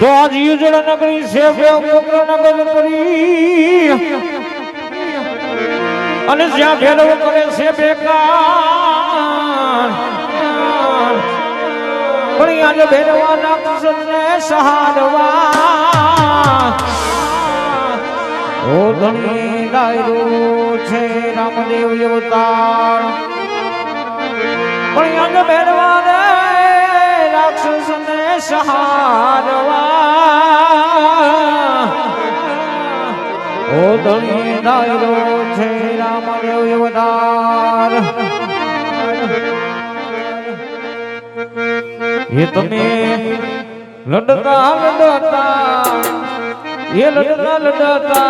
તો આજ યુજળ નગરી સેવે ઉપગ્રહ નગર કરી. અને જ્યાં ભેરવ કરે છે બેકાર. પણ આજે ભેરવાના કૃષ્ણને સહારવા. ઓ ધણી ડાયરો છે રામદેવ અવતાર. પણ ભેરવા રે રાક્ષસને સહારવા ઓ ધણી ડાયરો છે રામદેવ અવતાર એ તમે લડતા લડતા એ લડતા લડતા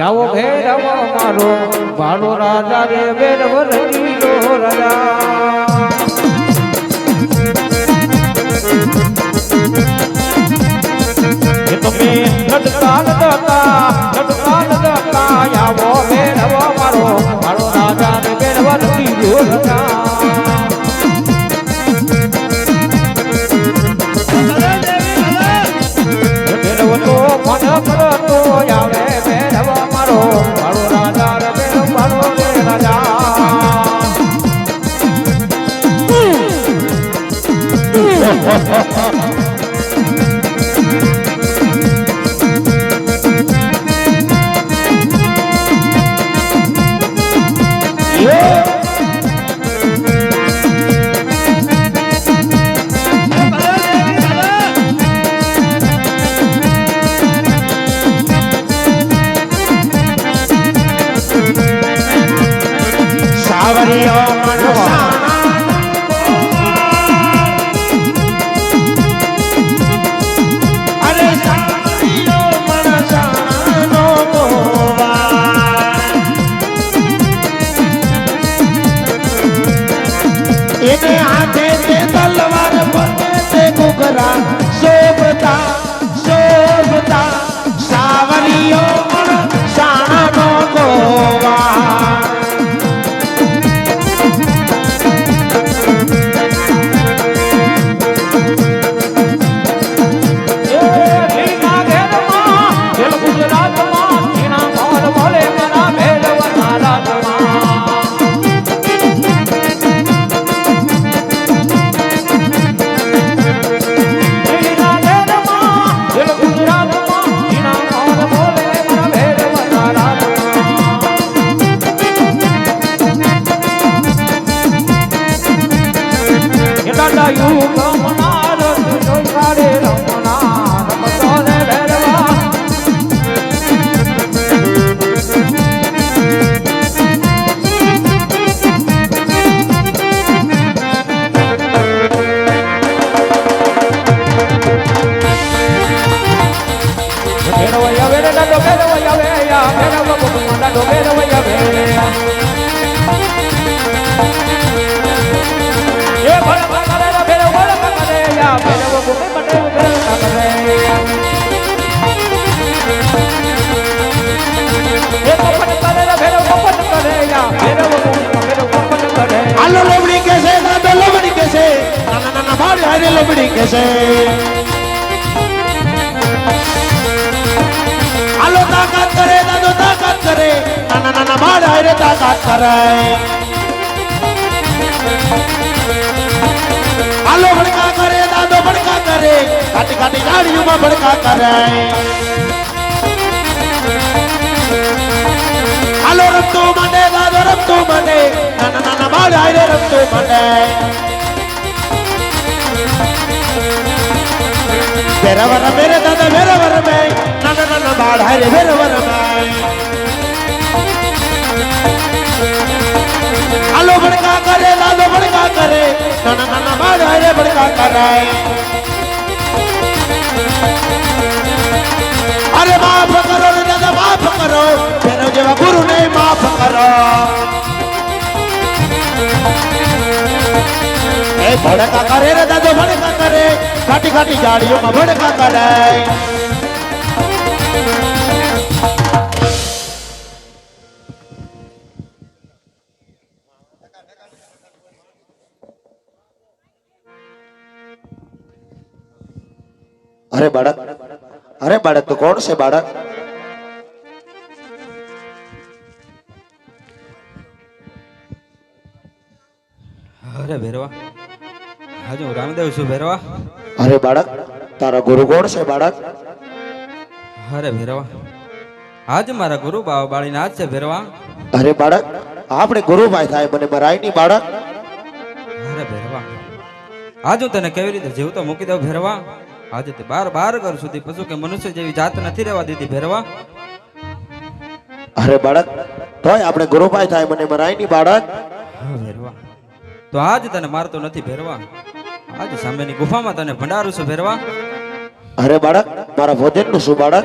આવો ભેરવ મારો ભાડો રાજા રે રહીલો રાજા 小 杨 સાવરીઓ મનસા ભેરવૈયા વેયા ભેરવ બબુમા ભેરવૈયા વેયા એ ભરવા કરે હાલો લોબડી કે છે. દાદો લોબડી કે છે નાના હારે લોબડી કે હાલો તાકાત કરે દાદો તાકાત કરે નાના નાના ભાઈ હારે તાકાત કરે હાલો ભડકા કરે દાદો ભડકા કરે કાટી કાટી ગાડીઓમાં ભડકા કરે હાલો રમતો મને દાદો રમતો મને નાના નાના બાળ હારે રમતો મને ભેરવર મેરે દાદા ભેરવર મે નાના નાના બાળ હારે ભેરવર મે હાલો ભડકા કરે દાદો ભડકા કરે નાના નાના બાળ હારે ભડકા કરે અરે માફ કરો રે દાદા માફ કરો ભેરવ જેવા ગુરુ ને માફ કરો એ ભડકા કરે રે દાદો ભડકા કરે અરે બાળક અરે બાળક તો કોણ છે બાળક? અરે ભેરવા હાજુ હું રામદેવ છું ભેરવા. અરે બાળક તારા ગુરુ કોણ છે બાળક? અરે ભેરવા આજ મારા ગુરુ બાવા બાળીના ના છે ભેરવા. અરે બાળક આપણે ગુરુભાઈ થાય મને મરાય નહીં બાળક. અરે ભેરવા આજ હું તને કેવી રીતે જીવતો મૂકી દઉં ભેરવા? આજે તે બાર બાર ઘર સુધી પશુ કે મનુષ્ય જેવી જાત નથી રહેવા દીધી ભેરવા. અરે બાળક તોય આપણે ગુરુભાઈ થાય મને મરાયની બાળક. ભેરવા. તો આજ તને મારતો નથી ભેરવા. આજ સામેની ગુફામાં તને ભંડારું છું ભેરવા. અરે બાળક મારા ભોજનનું શું બાળક.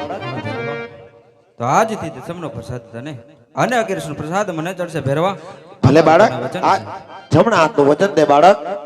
તો આજથી તે સમનો પ્રસાદ તને. અને અકિરસનો પ્રસાદ મને ચડશે ભેરવા. ભલે બાળક. જમણા હાથનું વચન દે બાળક.